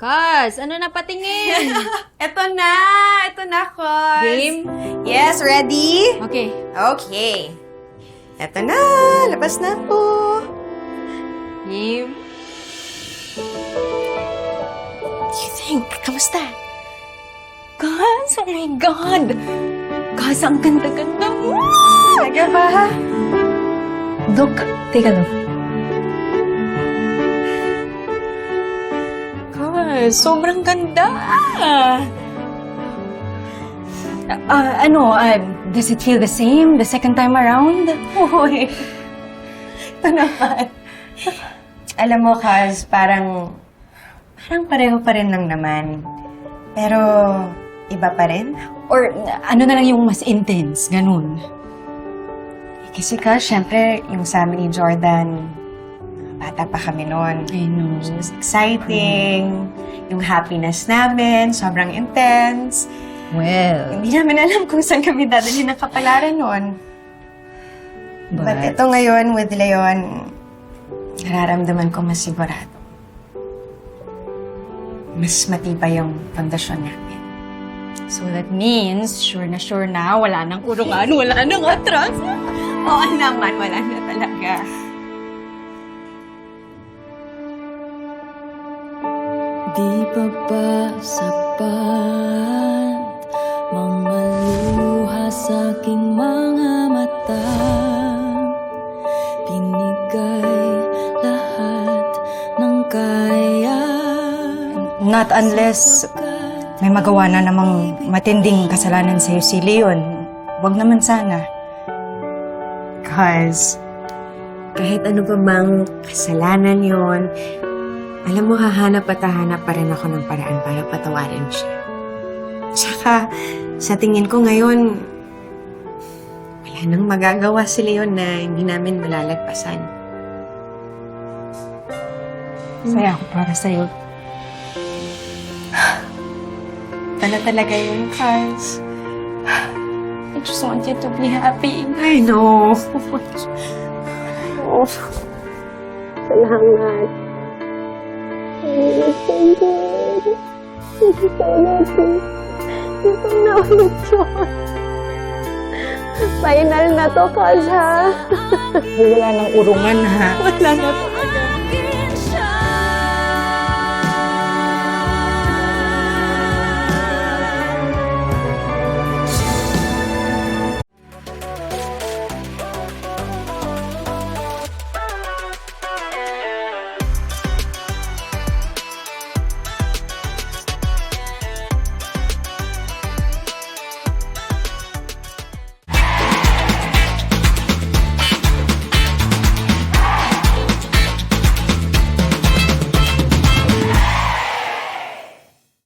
Kaz, ano na patingin? Eto na! Eto na, Kos! Game? Yes, ready? Okay. Okay. Eto na! Labas na po! Game? What do you think? Kamusta? Guys, oh my God! Guys, ang ganda-ganda mo! Talaga ba? Look, take a look. Sobrang ganda! Ah, ano, ah, does it feel the same the second time around? Uy. Ito naman. Alam mo, Kaz, parang... Parang pareho pa rin lang naman. Pero, iba pa rin. Or ano na lang yung mas intense, ganun? Kasi Kaz, syempre, yung sa amin ni Jordan, bata pa kami noon. I know. It was exciting. Yung happiness namin, sobrang intense. Well, Hindi namin alam kung saan kami dadalhin ng kapalaran noon. But, but, ito ngayon, with Leon, nararamdaman ko mas sigurado. Mas matibay yung pundasyon namin. so that means, sure na sure na, wala nang urungan, wala nang atras. Oo naman, wala na talaga. Di pa ba sapat Mga luha sa aking mga mata Binigay lahat ng kaya Not unless may magawa na namang matinding kasalanan sa'yo si Leon. Huwag naman sana. Cause, kahit ano pa mang kasalanan yon, alam mo, hahanap at hahanap pa rin ako ng paraan para patawarin siya. Tsaka, sa tingin ko ngayon, wala nang magagawa si Leon na hindi namin malalagpasan. Saya ako para sa'yo. Ano talaga yun, Cause? I just want you to be happy. I know. oh. Salamat. Ito na ulit yun. Final na to, Kaz, ha? Wala nang urungan ha. Wala na